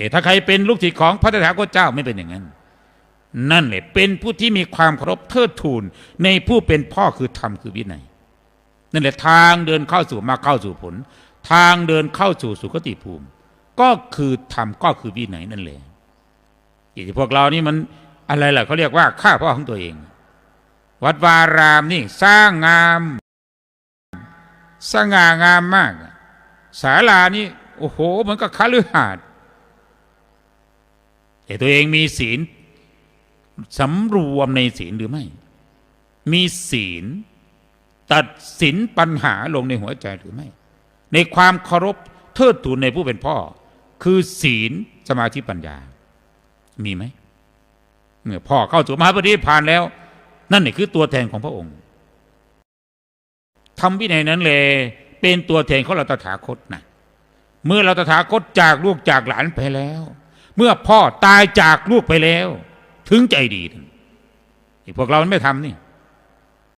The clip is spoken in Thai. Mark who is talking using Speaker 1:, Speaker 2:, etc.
Speaker 1: แต่ถ้าใครเป็นลูกศิษย์ของพระตถาคตเจ้าไม่เป็นอย่างนั้น นั่นแหละเป็นผู้ที่มีความเคารพเทิดทูนในผู้เป็นพ่อคือธรรมคือวินัยนั่นแหละทางเดินเข้าสู่มาเข้าสู่ผล ทางเดินเข้าสู่สุคติภูมิ ก็คือธรรมก็คือวินัยนั่นแหละที่พวกเรานี่มันอะไรล่ะเขาเรียกว่าข้าพ่อของตัวเอง วัดวารามนี่สร้างงามสง่างามมากศาลานี่โอ้โหเหมันก็คฤหาสน์ แต่ตัวเองมีศีลสำรวมในศีลหรือไม่ มีศีล ตัดสินปัญหาลงในหัวใจหรือไม่ ในความเคารพเทิดทูนในผู้เป็นพ่อ คือศีลสมาธิปัญญา มีไหมเมื่อพ่อเข้าสู่มหาปฏิพานแล้ว นั่นนี่คือตัวแทนของพระองค์ทำวินัยนั้นเลยเป็นตัวแทนของเราตถาคตนะเมื่อเราตถาคตจากลูกจากหลานไปแล้ว เมื่อพ่อตายจากลูกไปแล้ว ถึงใจดีที่พวกเราไม่ทำนี่